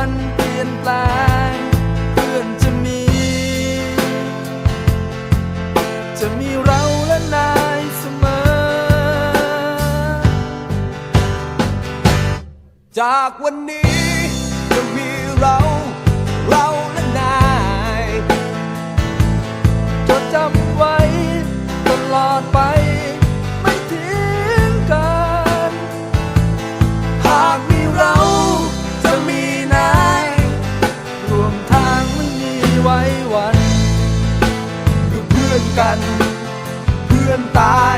วันเปลี่ยนแปลงเพื่อนจะมี จะมีเราและนายเสมอ จากวันนี้จะมีเรา เรา ตาย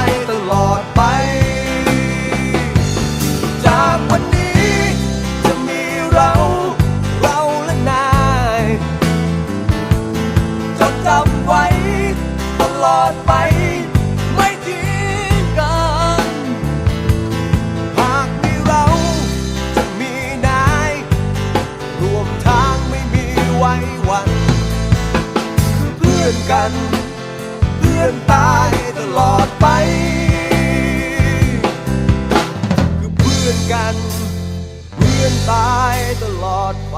ย ไปไม่ทิ้งกัน หากมีเราจะมีนายรวมทางไม่มีไว้วันคือเพื่อนกัน เพื่อนตายตลอดไป คือเพื่อนกัน เพื่อนตายตลอดไป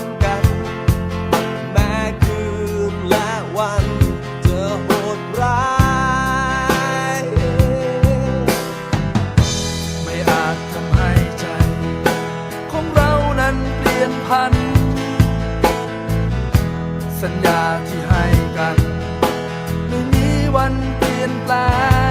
พัน สัญญาที่ให้กัน ไม่มีวันเปลี่ยนแปลง